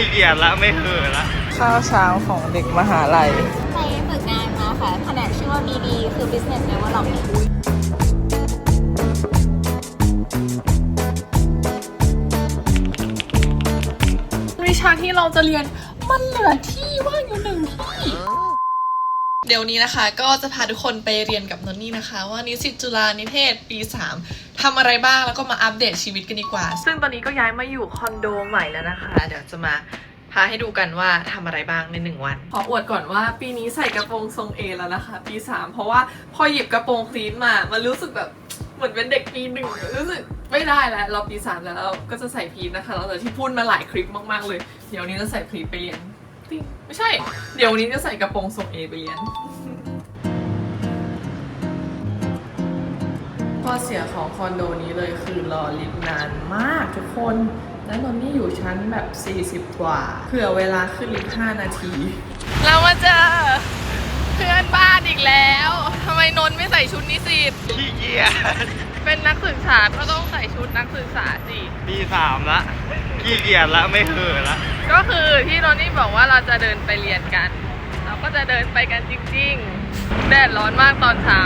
ขี้เกียจละไม่เหือะละ ข้าวเช้าของเด็กมหาลัย ไปฝึกงานมาค่ะแผนกชื่อว่า BD คือ Business Development วิชาที่เราจะเรียนมันเหลือที่ว่างอยู่หนึ่งที่ เดี๋ยวนี้นะคะ ก็จะพาทุกคนไปเรียนกับนนนี่นะคะ ว่านิสิตจุฬานิเทศปี 3 ทำอะไรบ้างแล้วก็มาอัปเดตชีวิตกันดีกว่า ซึ่งตอนนี้ก็ย้ายมาอยู่คอนโดใหม่แล้วนะคะ เดี๋ยวจะมาพาให้ดูกันว่าทำอะไรบ้างในหนึ่งวัน ขออวดก่อนว่าปีนี้ใส่กระโปรงทรงเอแล้วนะคะ ปี3เพราะว่าพอหยิบกระโปรงคลีนมา มันรู้สึกแบบเหมือนเป็นเด็กปีหนึ่งรู้สึกไม่ได้แล้ว เราปีสามแล้วเราก็จะใส่พีทนะคะเราแต่ที่พูดมาหลายคลิปมากๆเลย เดี๋ยวนี้จะใส่พีทไปเรียนติ๊งไม่ใช่ เดี๋ยววันนี้จะใส่กระโปรงทรงเอไปเรียน ข้อเสียของคอนโดนี้เลยคือรอลิฟต์นานมากทุกคน แล้วนนนี่อยู่ชั้นแบบ 40 กว่าเผื่อเวลาขึ้นลิฟต์5นาที เรามาเจอเพื่อนบ้านอีกแล้วทำไมนนไม่ใส่ชุดนิสิตขี้เกียจเป็นนักศึกษาก็ต้องใส่ชุดนักศึกษาสิปีสามละขี้เกียจละไม่เหือะละก็คือที่นนนี่บอกว่าเราจะเดินไปเรียนกัน เราก็จะเดินไปกันจริง ๆ แดดร้อนมากตอนเช้า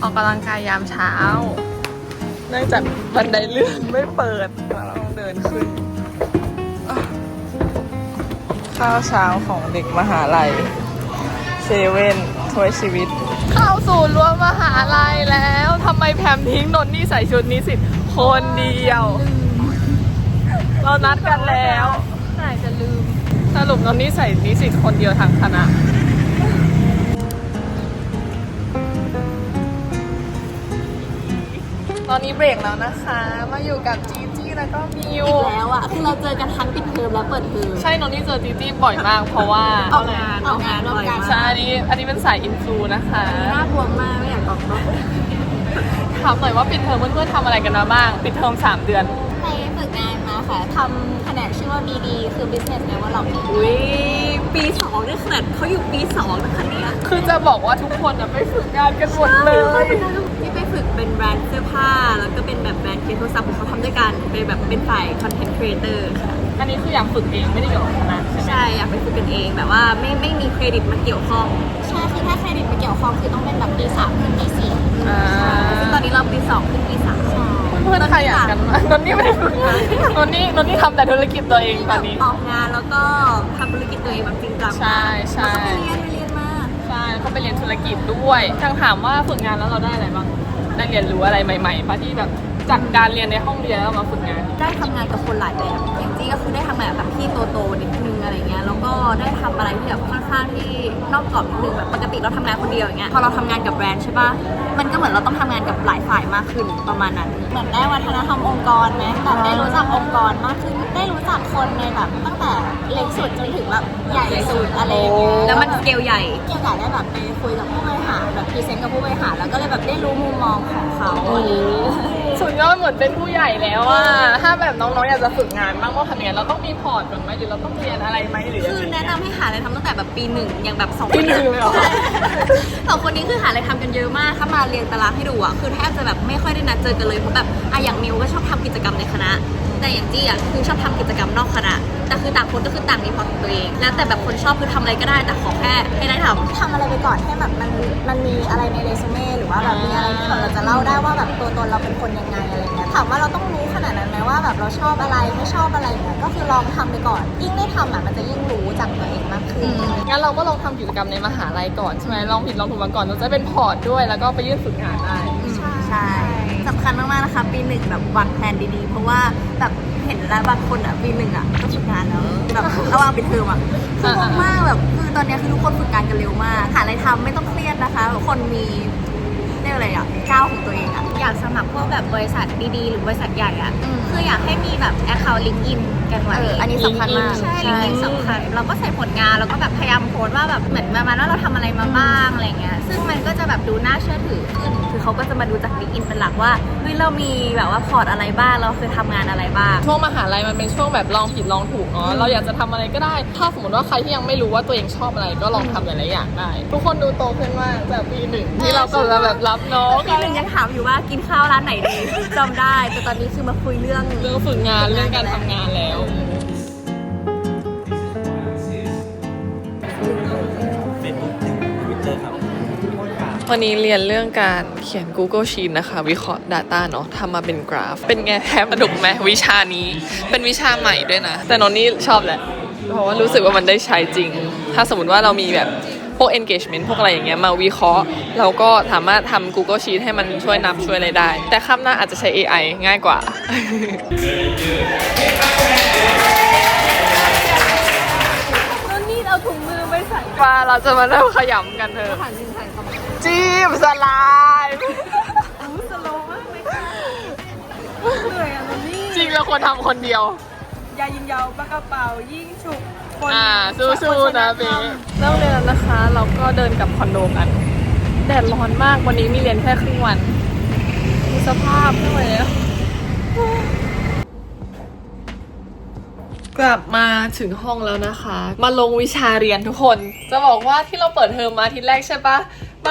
ออกกำลังกายยามเช้า เนื่องจากบันไดเลื่อนไม่เปิดเราต้องเดินขึ้นอะข้าวเช้าของเด็กมหาลัยเซเว่นถ้วยชีวิต เข้าสู่รั้วมหาลัยแล้วทำไมแพมทิ้งนนนี่ใส่ชุดนิสิตคนเดียว เรานัดกันแล้ว ใช่จะลืม สรุปนนนี่ใส่นิสิตคนเดียวทางคณะ ตอนนี้เบรกแล้วนะคะ มาอยู่กับจีจี้แล้วก็มิว อีกแล้วอะคือเราเจอกันทั้งปิดเทอมและเปิดเทอม ใช่นนนี่เจอจีจี้บ่อยมาก เพราะว่าออกงานออกงานร่วมกัน ใช่อันนี้อันนี้เป็นสายอินฟลูนะคะน่ากลัวมากไม่อยากออกนอกถามหน่อยว่าปิดเทอมเพื่อนๆทำอะไรกันมาบ้าง ปิดเทอม3เดือน ไปฝึกงานมาค่ะทำแผนกชื่อว่า BD คือ Business Development อุ้ยปีสองเนี่ยขนาดเขาอยู่ปีสองนะคะเนี่ยคือจะบอกว่าทุกคนอะไปฝึกงานกันหมดเลยที่ไปฝึก เป็นแบรนด์เสื้อผ้า แล้วก็เป็นแบบแบรนด์เคสโทรศัพท์ของเขาทำด้วยกัน เป็นแบบเป็นฝ่ายคอนเทนต์ครีเอเตอร์ค่ะอันนี้คืออยากฝึกเองไม่ได้เกี่ยวกับคณะใช่ไหมใช่อยากไปฝึกกันเองแบบว่าไม่ไม่มีเครดิตมาเกี่ยวข้องใช่คือถ้าเครดิตมาเกี่ยวข้องคือต้องเป็นแบบปีสามถึงปีสี่อ่าซึ่งตอนนี้เราปีสองขึ้นปีสามเพื่อนๆขยันกันมากนนนี่ไม่ได้ฝึกงานนนนี่นนนี่ทำแต่ธุรกิจตัวเองตอนนี้ ออกงานแล้วก็ทำธุรกิจตัวเองแบบจริงจังใช่ใช่ แล้วก็ไปเรียนไปเรียนมา ใช่เขาไปเรียนธุรกิจด้วยทางถามว่าฝึกงานแล้วเราได้อะไรบ้าง ได้เรียนรู้อะไรใหม่ๆปะที่แบบจากการเรียนในห้องเรียนแล้วมาฝึกงาน ได้ทำงานกับคนหลายแบบอย่างจี้ก็คือได้ทำงานกับพี่โตๆนิดนึงอะไรเงี้ย แล้วก็ได้ทำอะไรที่แบบค่อนข้างที่นอกกรอบนิดนึงแบบปกติเราทำงานคนเดียวอย่างเงี้ย พอเราทำงานกับแบรนด์ใช่ปะมันก็เหมือนเราต้องทำงานกับหลายฝ่ายมากขึ้นประมาณนั้น เหมือนได้วัฒนธรรมองค์กรไหมแบบได้รู้จักองค์กรมากขึ้นได้รู้จักคนในแบบ แต่เล็กสุดจนถึงแบบใหญ่สุดอะไรอย่างเงี้ยแล้วมันสเกลใหญ่ เกี่ยวกับได้แบบไปคุยกับผู้บริหารแบบพรีเซนต์กับผู้บริหารแล้วก็เลยแบบได้รู้มุมมองของเขาอะไรอย่างเงี้ย สุดยอดเหมือนเป็นผู้ใหญ่แล้วอะถ้าแบบน้องๆอยากจะฝึกงานบ้างว่าทำยังไงเราต้องมีพอร์ตก่อนไหมหรือเราต้องเรียนอะไรไหมหรือยังคือไง แนะนำให้หาอะไรทำตั้งแต่แบบปีหนึ่งอย่างแบบสองปีหนึ่งเลยเหรอ ใช่สองคนนี้คือหาอะไรทำกันเยอะมากถ้ามาเรียงตารางให้ดูอะคือแทบจะแบบไม่ค่อยได้นัดเจอกันเลยเพราะแบบอะอย่างมิวก็ชอบทำกิจกรรมในคณะ แต่อย่างจี้อะคือชอบทำกิจกรรมนอกคณะแต่คือต่างคนก็คือต่างมีพอร์ตของตัวเอง แล้วแต่แบบคนชอบคือทำอะไรก็ได้แต่ขอแค่ให้ได้ทำทำอะไรไปก่อนให้แบบมันมันมีอะไรในเรซูเม่หรือว่าแบบมีอะไรที่แบบเราจะเล่าได้ว่าแบบตัวตนเราเป็นคนยังไงอะไรเงี้ยถามว่าเราต้องรู้ขนาดนั้นไหมว่าแบบเราชอบอะไรไม่ชอบอะไรอย่างเงี้ยก็คือลองทำไปก่อน ยิ่งได้ทำอะมันจะยิ่งรู้จากตัวเองมากขึ้นงั้นเราก็ลองทำกิจกรรมในมหาลัยก่อนใช่ไหมลองผิดลองถูกมาก่อนเราจะเป็นพอร์ตด้วย แล้วก็ไปยื่นฝึกงานได้ใช่ สำคัญมากๆนะคะปีหนึ่งแบบวางแผนดีๆ เพราะว่าแบบเห็นแล้วบางคนอะปีหนึ่งอะก็ฝึกงานแล้วแบบระหว่างปิดเทอมอะคืองงมากแบบคือตอนเนี้ยคือทุกคนฝึกงานกันเร็วมากหาอะไรทำไม่ต้องเครียดนะคะทุกคนมีเรียกอะไรอะก้าวของตัวเองอะอยากสมัครพวกแบบบริษัทดีๆ หรือบริษัทใหญ่อะคืออยากให้มีแบบแอคเคาท์ลิงก์อิน กันไว้เอออันนี้สำคัญมากใช่ลิงก์อินสำคัญ เราก็ใส่ผลงานแล้วก็แบบพยายามโพสต์ว่าแบบเหมือนประมาณว่าเราทำอะไรมาบ้างอะไรเงี้ยซึ่งมันก็จะแบบแบบดูน่าเชื่อถือขึ้นคือเขาก็จะมาดูจากลิงก์อินเป็นหลักว่าเฮ้ยเรามีแบบว่าพอร์ตอะไรบ้างเราเคยทำงานอะไรบ้าง ช่วงมหาลัยมันเป็นช่วงแบบลองผิดลองถูกเนาะเราอยากจะทำอะไรก็ได้ ถ้าสมมติว่าใครที่ยังไม่รู้ว่าตัวเองชอบอะไรก็ลองทำหลายๆอย่างได้ ทุกคนดูโตขึ้นมากจากปีหนึ่งที่เรากำลังแบบรับน้องปีหนึ่งยังถามอยู่ว่ากินข้าวร้านไหนดีจำได้ แต่ตอนนี้คือมาคุยเรื่อง เรื่องฝึกงานเรื่องการทำงานแล้ว วันนี้เรียนเรื่องการเขียน Google Sheet นะคะ วิเคราะห์ Data เนาะทำมาเป็นกราฟ เป็นไงแทบสนุกไหมวิชานี้ เป็นวิชาใหม่ด้วยนะ แต่นนนี่ชอบแหละ เพราะว่ารู้สึกว่ามันได้ใช้จริง ถ้าสมมติว่าเรามีแบบพวก engagement พวกอะไรอย่างเงี้ยมาวิเคราะห์ เราก็สามารถทำ Google Sheet ให้มันช่วยนับช่วยอะไรได้ แต่ข้ามหน้าอาจจะใช้ AI ง่ายกว่านี่เอาถุงมือไปใส่ ว่าเราจะมาเริ่มขยำกันเถอะ ผ่านยิงถ่ายคำ จีบสลายสโลว์มากเลยค่ะเหนื่อยอะนี่จริงเราควรทำคนเดียวยายิงยาวปากกระเป๋ายิ่งฉุกคนอ่าสู้ๆนะเบเริ่มเรียนแล้วนะคะ เราก็เดินกลับคอนโดกัน แดดร้อนมากวันนี้มีเรียนแค่ครึ่งวันดูสภาพไม่ไหวแล้วกลับมาถึงห้องแล้วนะคะ มาลงวิชาเรียนทุกคน จะบอกว่าที่เราเปิดเทอมมาอาทีแรกใช่ปะ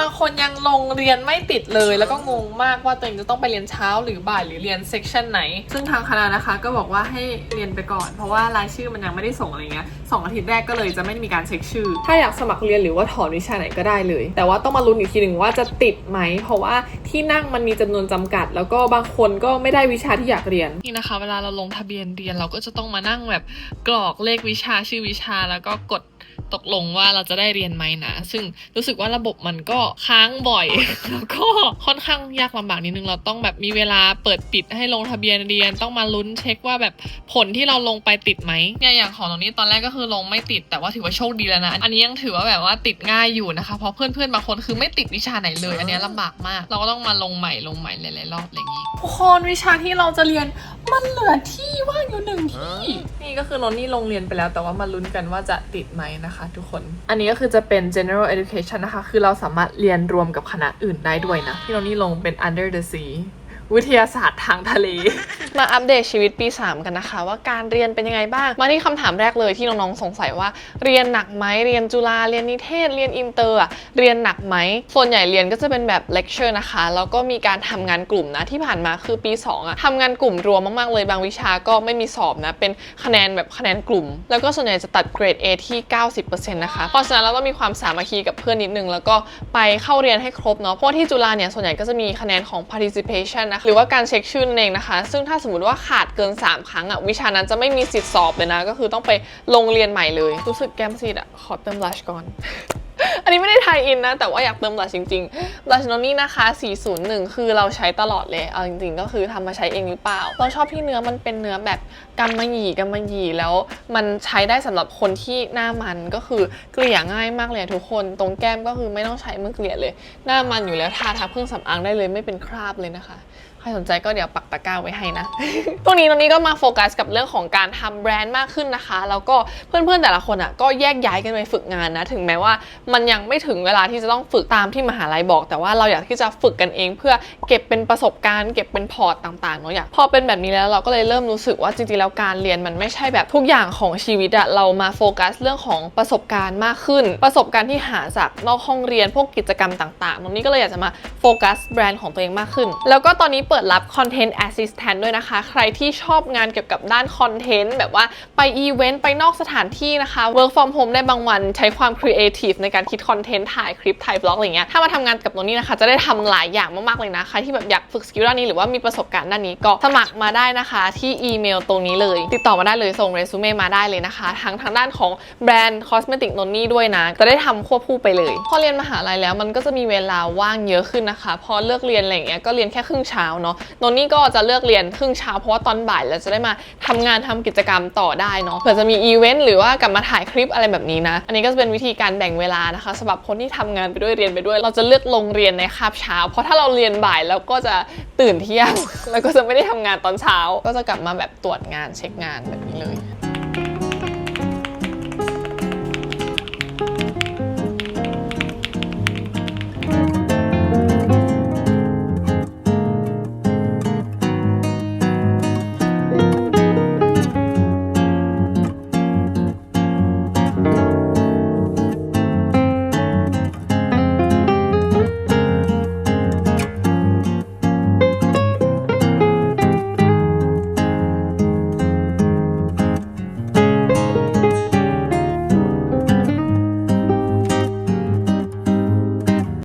บางคนยังลงเรียนไม่ติดเลย แล้วก็งงมากว่าตัวเองจะต้องไปเรียนเช้าหรือบ่ายหรือเรียนเซกชันไหน ซึ่งทางคณะนะคะก็บอกว่าให้เรียนไปก่อน เพราะว่ารายชื่อมันยังไม่ได้ส่งอะไรเงี้ยสองอาทิตย์แรกก็เลยจะไม่ได้มีการเช็คชื่อ ถ้าอยากสมัครเรียนหรือว่าถอนวิชาไหนก็ได้เลย แต่ว่าต้องมาลุ้นอีกทีหนึ่งว่าจะติดไหม เพราะว่าที่นั่งมันมีจำนวนจำกัด แล้วก็บางคนก็ไม่ได้วิชาที่อยากเรียนนี่นะคะ เวลาเราลงทะเบียนเรียนเราก็จะต้องมานั่งแบบกรอกเลขวิชาชื่อวิชาแล้วก็กด ตกลงว่าเราจะได้เรียนไหมนะ ซึ่งรู้สึกว่าระบบมันก็ค้างบ่อย แล้วก็ค่อนข้างยากลำบากนิดนึง เราต้องแบบมีเวลาเปิดปิดให้ลงทะเบียนเรียน ต้องมาลุ้นเช็คว่าแบบผลที่เราลงไปติดไหมเนี่ยอย่างของตรงนี้ตอนแรกก็คือลงไม่ติด แต่ว่าถือว่าโชคดีแล้วนะ อันนี้ยังถือว่าแบบว่าติดง่ายอยู่นะคะ เพราะเพื่อนๆบางคนคือไม่ติดวิชาไหนเลย อันเนี้ยลำบากมาก เราก็ต้องมาลงใหม่ลงใหม่หลายๆรอบอะไรอย่างนี้ทุกคนวิชาที่เราจะเรียนมันเหลือที่ว่างอยู่หนึ่งที่ นี่ก็คือนนนี่ลงเรียนไปแล้ว แต่ว่ามาลุ้นกันว่าจะติดไหมนะคะทุกคน อันนี้ก็คือจะเป็น general education นะคะ คือเราสามารถเรียนรวมกับคณะอื่นได้ด้วยนะ ที่เรานี่ลงเป็น under the sea วิทยาศาสตร์ทางทะเล มาอัปเดตชีวิตปี 3 กันนะคะ ว่าการเรียนเป็นยังไงบ้าง มาที่คำถามแรกเลยที่น้องๆสงสัยว่า เรียนหนักไหมเรียนจุฬาเรียนนิเทศ เรียนอินเตอร์อะเรียนหนักไหมส่วนใหญ่เรียนก็จะเป็นแบบเลคเชอร์นะคะแล้วก็มีการทำงานกลุ่มนะที่ผ่านมาคือปี2อะทำงานกลุ่มรวมมากๆเลยบางวิชาก็ไม่มีสอบนะเป็นคะแนนแบบคะแนนกลุ่ม แล้วก็ส่วนใหญ่จะตัดเกรด A ที่ 90%นะคะเพราะฉะนั้นเราต้องมีความสามัคคีกับเพื่อนนิดนึงแล้วก็ไปเข้าเรียนให้ครบเนาะเพราะที่จุฬาเนี่ยส่วนใหญ่ก็จะมีคะแนนของ participation นะคะหรือว่าการเช็คชื่อนั่นเองนะคะ ซึ่งถ้าสมมติว่าขาดเกิน 3 ครั้งอะวิชานั้นจะไม่มีสิทธิ์สอบเลยนะ ก็คือต้องไปลงเรียนใหม่เลย รู้สึกแก้มซีดอะขอเติมบลัชก่อนอันนี้ไม่ได้ไทยอินนะ แต่ว่าอยากเติมบลัชจริงๆบลัชโนนี่นะคะ 401 คือเราใช้ตลอดเลย เอาจริงๆ ก็คือทำมาใช้เองหรือเปล่า เราชอบที่เนื้อมันเป็นเนื้อแบบกำมะหยี่กำมะหยี่แล้วมันใช้ได้สำหรับคนที่หน้ามันก็คือเกลี่ยง่ายมากเลยทุกคน ตรงแก้มก็คือไม่ต้องใช้มือเกลี่ยเลย หน้ามันอยู่แล้วทาทับเครื่องสำอางได้เลยไม่เป็นคราบเลยนะคะ ใครสนใจก็เดี๋ยวปักตะกร้าไว้ให้นะ ตรงนี้ตรงนี้ก็มาโฟกัสกับเรื่องของการทำแบรนด์มากขึ้นนะคะ แล้วก็เพื่อนๆแต่ละคนอะก็แยกย้ายกันไปฝึกงานนะ ถึงแม้ว่ามันยังไม่ถึงเวลาที่จะต้องฝึกตามที่มหาลัยบอก แต่ว่าเราอยากที่จะฝึกกันเอง เพื่อเก็บเป็นประสบการณ์ เก็บเป็นพอร์ตต่างๆเนาะอยากพอเป็นแบบนี้แล้วเราก็เลยเริ่มรู้สึกว่าจริงๆแล้วการเรียนมันไม่ใช่แบบทุกอย่างของชีวิตอะเรามาโฟกัสเรื่องของประสบการณ์มากขึ้น ประสบการณ์ที่หาจากนอกห้องเรียนพวกกิจกรรมต่างๆตรงนี้ก็เลยอยากจะมาโฟกัสแบรนด์ของตัวเองมากขึ้น แล้วก็ตอนนี้เปิดรับ Content Assistant ด้วยนะคะ ใครที่ชอบงานเกี่ยวกับด้านคอนเทนต์แบบว่าไปอีเวนต์ไปนอกสถานที่นะคะ Work from home ได้บางวันใช้ความ Creative ในการคิดคอนเทนต์ถ่ายคลิปถ่ายบล็อกอะไรเงี้ยถ้ามาทำงานกับตรงนี้นะคะ จะได้ทำหลายอย่างมากๆเลยนะใครที่แบบอยากฝึกสกิลด้านนี้หรือว่ามีประสบการณ์ด้านนี้ก็สมัครมาได้นะคะที่อีเมลตรงนี้เลย ติดต่อมาได้เลยส่งเรซูเม่มาได้เลยนะคะ ทั้งทางด้านของแบรนด์คอสเมติกนนนี่ด้วยนะ จะได้ทำควบคู่ไปเลย พอเรียนมหาลัยแล้วมันก็จะมีเวลาว่างเยอะขึ้นนะคะ พอเลิกเรียนอะไรอย่างเงี้ยก็เรียนแค่ครึ่งเช้าเนาะนนนี่ก็จะเลือกเรียนครึ่งเช้าเพราะว่าตอนบ่ายเราจะได้มาทำงานทำกิจกรรมต่อได้เนาะเผื่อจะมีอีเวนต์หรือว่ากลับมาถ่ายคลิปอะไรแบบนี้นะ อันนี้ก็จะเป็นวิธีการแบ่งเวลานะคะสำหรับคนที่ทำงานไปด้วยเรียนไปด้วย เราจะเลือกลงเรียนในคาบเช้า เพราะถ้าเราเรียนบ่ายแล้วก็จะตื่นเที่ยง แล้วก็จะไม่ได้ทำงานตอนเช้า ก็จะกลับมาแบบตรวจงานเช็คงานแบบนี้เลย